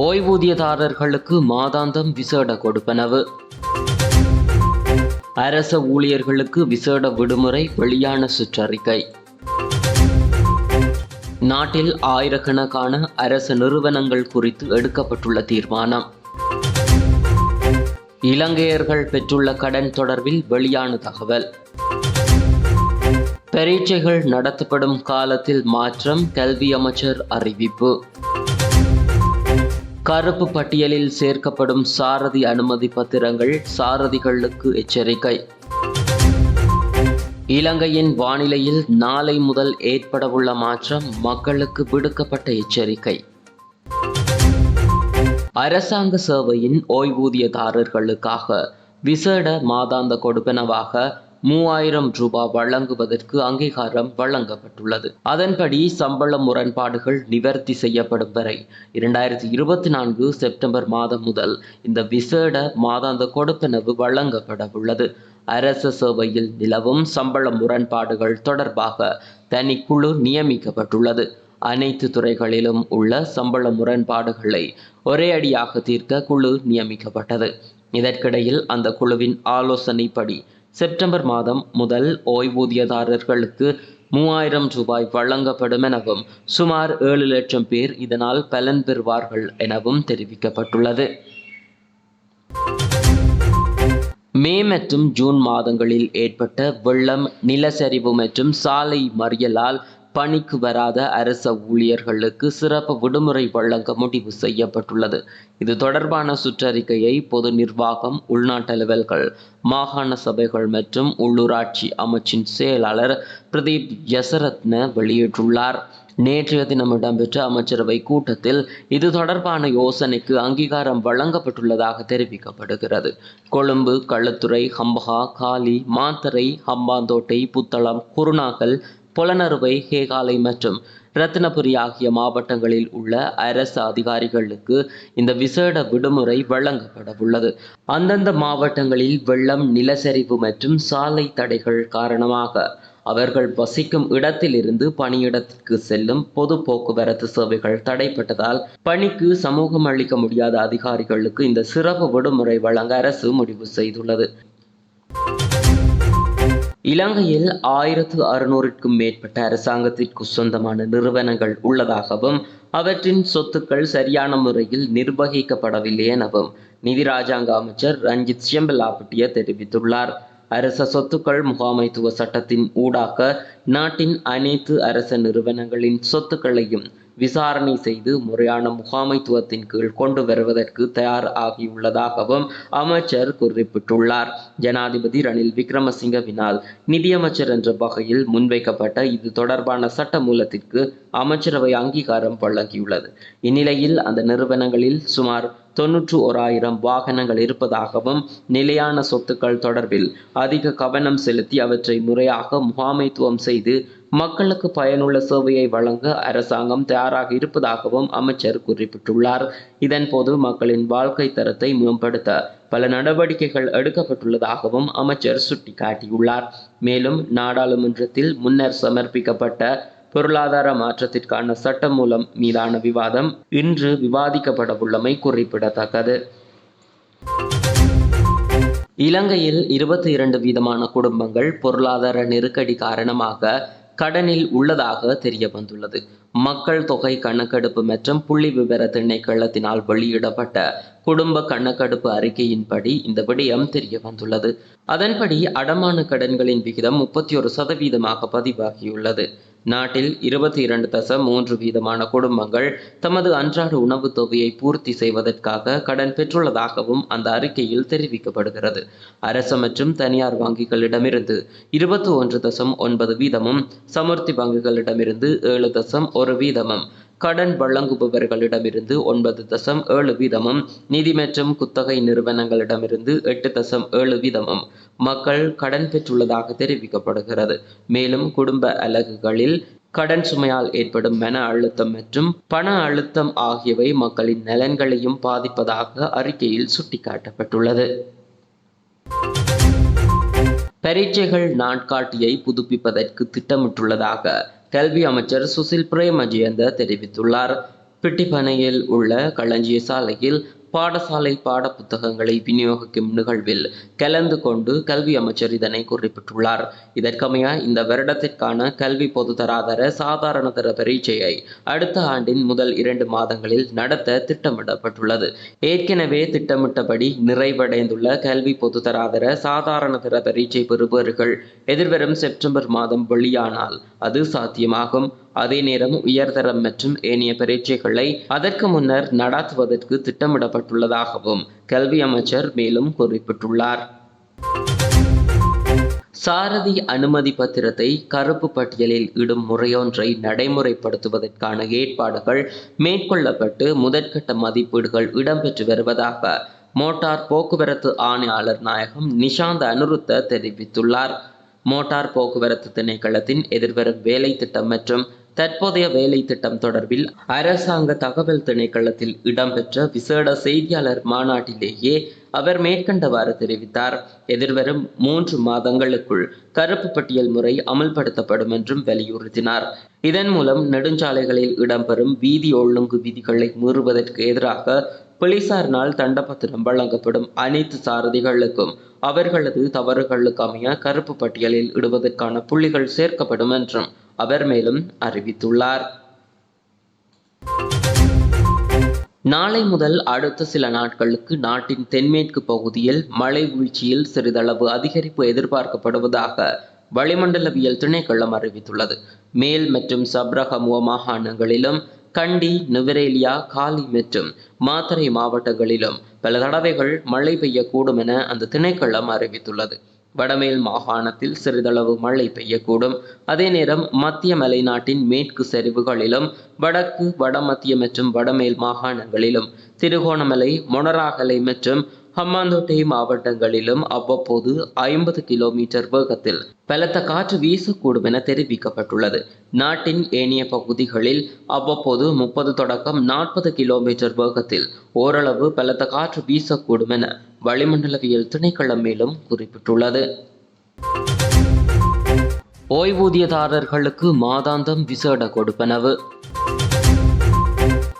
ஓய்வூதியதாரர்களுக்கு மாதாந்தம் விசேட கொடுப்பனவு. அரச ஊழியர்களுக்கு விசேட விடுமுறை வெளியான சுற்றறிக்கை. நாட்டில் ஆயிரக்கணக்கான அரசு நிறுவனங்கள் குறித்து எடுக்கப்பட்டுள்ள தீர்மானம். இலங்கையர்கள் பெற்றுள்ள கடன் தொடர்பில் வெளியான தகவல். பரீட்சைகள் நடத்தப்படும் காலத்தில் மாற்றம் கல்வி அமைச்சர் அறிவிப்பு. கருப்பு பட்டியலில் சேர்க்கப்படும் சாரதி அனுமதி பத்திரங்கள் சாரதிகளுக்கு எச்சரிக்கை. இலங்கையின் வானிலையில் நாளை முதல் ஏற்படவுள்ள மாற்றம் மக்களுக்கு விடுக்கப்பட்ட எச்சரிக்கை. அரசாங்க சேவையின் ஓய்வூதியதாரர்களுக்காக விசேட மாதாந்த கொடுப்பனவாக மூவாயிரம் ரூபாய் வழங்குவதற்கு அங்கீகாரம் வழங்கப்பட்டுள்ளது. அதன்படி சம்பள முரண்பாடுகள் நிவர்த்தி செய்யப்படும் வரை இரண்டாயிரத்தி இருபத்தி நான்கு செப்டம்பர் மாதம் முதல் இந்த விசேட மாதாந்த கொடுப்பனவு வழங்கப்பட உள்ளது. அரச சேவையில் நிலவும் சம்பள முரண்பாடுகள் தொடர்பாக தனிக்குழு நியமிக்கப்பட்டுள்ளது. அனைத்து துறைகளிலும் உள்ள சம்பள முரண்பாடுகளை ஒரே அடியாக தீர்க்க குழு நியமிக்கப்பட்டது. இதற்கிடையில் அந்த குழுவின் ஆலோசனைப்படி செப்டம்பர் மாதம் முதல் ஓய்வூதியதாரர்களுக்கு மூவாயிரம் ரூபாய் வழங்கப்படும் எனவும் சுமார் ஏழு லட்சம் பேர் இதனால் பலன் பெறுவார்கள் எனவும் தெரிவிக்கப்பட்டுள்ளது. மே மற்றும் ஜூன் மாதங்களில் ஏற்பட்ட வெள்ளம் நிலச்சரிவு மற்றும் சாலை மறியலால் பணிக்கு வராத அரச ஊழியர்களுக்கு சிறப்பு விடுமுறை வழங்க முடிவு செய்யப்பட்டுள்ளது. இது தொடர்பான சுற்றறிக்கையை பொது நிர்வாகம் உள்நாட்டு அலுவல்கள் மாகாண சபைகள் மற்றும் உள்ளூராட்சி அமைச்சின் செயலாளர் பிரதீப் யசரத்ன வெளியிட்டுள்ளார். நேற்றைய தினம் இடம்பெற்ற அமைச்சரவை கூட்டத்தில் இது தொடர்பான யோசனைக்கு அங்கீகாரம் வழங்கப்பட்டுள்ளதாக தெரிவிக்கப்படுகிறது. கொழும்பு களுத்துறை ஹம்பகா காலி மாத்தரை ஹம்பாந்தோட்டை புத்தளம் குருநாகல் பொலனறுவை ஹேகாலை மற்றும் ரத்னபுரி ஆகிய மாவட்டங்களில் உள்ள அரசு அதிகாரிகளுக்கு இந்த விசேட விடுமுறை வழங்கப்பட உள்ளது அந்தந்த மாவட்டங்களில் வெள்ளம் நிலச்சரிவு மற்றும் சாலை தடைகள் காரணமாக அவர்கள் வசிக்கும் இடத்திலிருந்து பணியிடத்திற்கு செல்லும் பொது போக்குவரத்து சேவைகள் தடைப்பட்டதால் பணிக்கு சமூகம் அளிக்க முடியாத அதிகாரிகளுக்கு இந்த சிறப்பு விடுமுறை வழங்க அரசு முடிவு செய்துள்ளது. இலங்கையில் ஆயிரத்து அறுநூறுக்கும் மேற்பட்ட அரசாங்கத்திற்கு சொந்தமான நிறுவனங்கள் உள்ளதாகவும் அவற்றின் சொத்துக்கள் சரியான முறையில் நிர்வகிக்கப்படவில்லை எனவும் நிதி ராஜாங்க அமைச்சர் ரஞ்சித் சியம்பலாபட்டிய தெரிவித்துள்ளார். அரச சொத்துக்கள் முகாமைத்துவ சட்டத்தின் ஊடாக நாட்டின் அனைத்து அரச நிறுவனங்களின் சொத்துக்களையும் விசாரணை செய்து முறையான முகாமைத்துவத்தின் கீழ் கொண்டு வருவதற்கு தயார் ஆகியுள்ளதாகவும் அமைச்சர் குறிப்பிட்டுள்ளார். ஜனாதிபதி ரணில் விக்ரமசிங்கவினால் நிதியமைச்சர் என்ற வகையில் முன்வைக்கப்பட்ட இது தொடர்பான சட்ட மூலத்திற்கு அமைச்சரவை அங்கீகாரம் வழங்கியுள்ளது. இந்நிலையில் அந்த நிறுவனங்களில் சுமார் தொன்னூற்று ஓராயிரம் வாகனங்கள் இருப்பதாகவும் நிலையான சொத்துக்கள் தொடர்பில் அதிக கவனம் செலுத்தி அவற்றை முறையாக முகாமைத்துவம் செய்து மக்களுக்கு பயனுள்ள சேவையை வழங்க அரசாங்கம் தயாராக இருப்பதாகவும் அமைச்சர் குறிப்பிட்டுள்ளார். இதன்போது மக்களின் வாழ்க்கை தரத்தை மேம்படுத்த பல நடவடிக்கைகள் எடுக்கப்பட்டுள்ளதாகவும் அமைச்சர் சுட்டிக்காட்டியுள்ளார். மேலும் நாடாளுமன்றத்தில் முன்னர் சமர்ப்பிக்கப்பட்ட பொருளாதார மாற்றத்திற்கான சட்டமூலம் மீதான விவாதம் இன்று விவாதிக்கப்படவுள்ளமை குறிப்பிடத்தக்கது. இலங்கையில் இருபத்தி இரண்டு வீதமான குடும்பங்கள் பொருளாதார நெருக்கடி காரணமாக கடனில் உள்ளதாக தெரிய வந்துள்ளது மக்கள் தொகை கணக்கெடுப்பு மற்றும் புள்ளி விவர திணைக்களத்தினால் வெளியிடப்பட்ட குடும்ப கணக்கெடுப்பு அறிக்கையின்படி இந்த விடயம் தெரிய வந்துள்ளது அதன்படி அடமான கடன்களின் விகிதம் முப்பத்தி ஒரு சதவீதமாக பதிவாகியுள்ளது. நாட்டில் இருபத்தி இரண்டு தசம் மூன்று வீதமான குடும்பங்கள் தமது அன்றாட உணவுத் தொகையை பூர்த்தி செய்வதற்காக கடன் பெற்றுள்ளதாகவும் அந்த அறிக்கையில் தெரிவிக்கப்படுகிறது. அரசு மற்றும் தனியார் வங்கிகளிடமிருந்து இருபத்தி ஒன்று தசம் ஒன்பது வீதமும் சமுர்த்தி வங்கிகளிடமிருந்து ஏழு தசம் ஒரு வீதமும் கடன் வழங்குபவர்களிடமிருந்து ஒன்பது தசம் ஏழு வீதமும் நிதி மற்றும் குத்தகை நிறுவனங்களிடமிருந்து எட்டு தசம் ஏழு வீதமும் மக்கள் கடன் பெற்றுள்ளதாக தெரிவிக்கப்படுகிறது. மேலும் குடும்ப அலகுகளில் கடன் சுமையால் ஏற்படும் மன அழுத்தம் மற்றும் பண அழுத்தம் ஆகியவை மக்களின் நலன்களையும் பாதிப்பதாக அறிக்கையில் சுட்டிக்காட்டப்பட்டுள்ளது. பரீட்சைகள் நாட்காட்டியை புதுப்பிப்பதற்கு திட்டமிட்டுள்ளதாக கல்வி அமைச்சர் சுசில் பிரேமஜயந்த தெரிவித்துள்ளார். பிட்டிப்பனையில் உள்ள களஞ்சிய சாலையில் பாடசாலை பாட புத்தகங்களை விநியோகிக்கும் நிகழ்வில் கலந்து கொண்டு கல்வி அமைச்சர் இதனை குறிப்பிட்டுள்ளார். இதற்கமைய இந்த வருடத்திற்கான கல்வி பொதுதராதர சாதாரணதர பரீட்சையை அடுத்த ஆண்டின் முதல் இரண்டு மாதங்களில் நடத்த திட்டமிடப்பட்டுள்ளது. ஏற்கனவே திட்டமிட்டபடி நிறைவடைந்துள்ள கல்வி பொதுதராதர சாதாரணதர பரீட்சை பெறுபவர்கள் எதிர்வரும் செப்டம்பர் மாதம் வெளியானால் அது சாத்தியமாகும். அதே நேரம் உயர்தரம் மற்றும் ஏனைய பரீட்சைகளை அதற்கு முன்னர் நடாத்துவதற்கு திட்டமிடப்பட்டுள்ளதாகவும் கல்வி அமைச்சர் மேலும் குறிப்பிட்டுள்ளார். சாரதி அனுமதி பத்திரத்தை கருப்பு பட்டியலில் இடும் முறையொன்றை நடைமுறைப்படுத்துவதற்கான ஏற்பாடுகள் மேற்கொள்ளப்பட்டு முதற்கட்ட மதிப்பீடுகள் இடம்பெற்று வருவதாக மோட்டார் போக்குவரத்து ஆணையாளர் நாயகம் நிஷாந்த் அனுருத்த தெரிவித்துள்ளார். மோட்டார் போக்குவரத்து திணைக்களத்தின் எதிர்வரும் வேலை திட்டம் மற்றும் தற்போதைய வேலை திட்டம் தொடர்பில் அரசாங்க தகவல் திணைக்களத்தில் இடம்பெற்ற விசேட செய்தியாளர் மாநாட்டிலேயே அவர் மேற்கண்டவாறு தெரிவித்தார். எதிர்வரும் மூன்று மாதங்களுக்குள் கருப்பு பட்டியல் முறை அமல்படுத்தப்படும் என்றும் வலியுறுத்தினார். இதன் மூலம் நெடுஞ்சாலைகளில் இடம்பெறும் வீதி ஒழுங்கு விதிகளை மீறுவதற்கு எதிராக போலீசாரினால் தண்டபத்திரம் வழங்கப்படும் அனைத்து சாரதிகளுக்கும் அவர்களது தவறுகளுக்கு அமைய கருப்பு பட்டியலில் இடுவதற்கான புள்ளிகள் சேர்க்கப்படும் என்றும் அவர் மேலும் அறிவித்துள்ளார். நாளை முதல் அடுத்த சில நாட்களுக்கு நாட்டின் தென்மேற்கு பகுதியில் மழை வீழ்ச்சியில் சிறிதளவு அதிகரிப்பு எதிர்பார்க்கப்படுவதாக வளிமண்டலவியல் திணைக்களம் அறிவித்துள்ளது. மேல் மற்றும் சப்ரகமுவ மாகாணங்களிலும் கண்டி நுவரேலியா காலி மற்றும் மாத்தறை மாவட்டங்களிலும் பல தடவைகள் மழை பெய்யக்கூடும் என அந்த திணைக்களம் அறிவித்துள்ளது. வடமேல் மாகாணத்தில் சிறிதளவு மழை பெய்யக்கூடும். அதே நேரம் மத்திய மலைநாட்டின் மேற்கு சரிவுகளிலும் வடக்கு வடமத்திய மற்றும் வடமேல் மாகாணங்களிலும் திருகோணமலை மொனராகலை மற்றும் ஹம்மாந்தோட்டை மாவட்டங்களிலும் அவ்வப்போது ஐம்பது கிலோமீட்டர் வேகத்தில் பலத்த காற்று வீசக்கூடும் என தெரிவிக்கப்பட்டுள்ளது. நாட்டின் ஏனைய பகுதிகளில் அவ்வப்போது முப்பது தொடக்கம் நாற்பது கிலோமீட்டர் வேகத்தில் ஓரளவு பலத்த காற்று வீசக்கூடும் என வளிமண்டலவியல் திணைக்களம் மேலும் குறிப்பிட்டுள்ளது. ஓய்வூதியதாரர்களுக்கு மாதாந்தம் விசேட கொடுப்பனவு.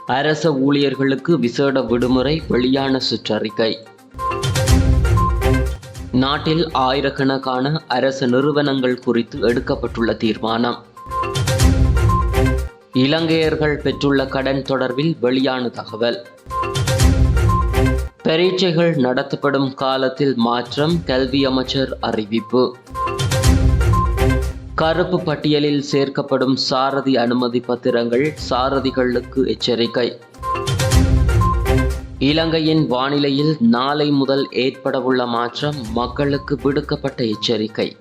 அரச ஊழியர்களுக்கு விசேட விடுமுறை வெளியான சுற்றறிக்கை. நாட்டில் ஆயிரக்கணக்கான அரசு நிறுவனங்கள் குறித்து எடுக்கப்பட்டுள்ள தீர்மானம். இலங்கையர்கள் பெற்றுள்ள கடன் தொடர்பில் வெளியான தகவல். பரீட்சைகள் நடத்தப்படும் காலத்தில் மாற்றம் கல்வி அமைச்சர் அறிவிப்பு. கருப்பு பட்டியலில் சேர்க்கப்படும் சாரதி அனுமதி பத்திரங்கள் சாரதிகளுக்கு எச்சரிக்கை. இலங்கையின் வானிலையில் நாளை முதல் ஏற்படவுள்ள மாற்றம் மக்களுக்கு விடுக்கப்பட்ட எச்சரிக்கை.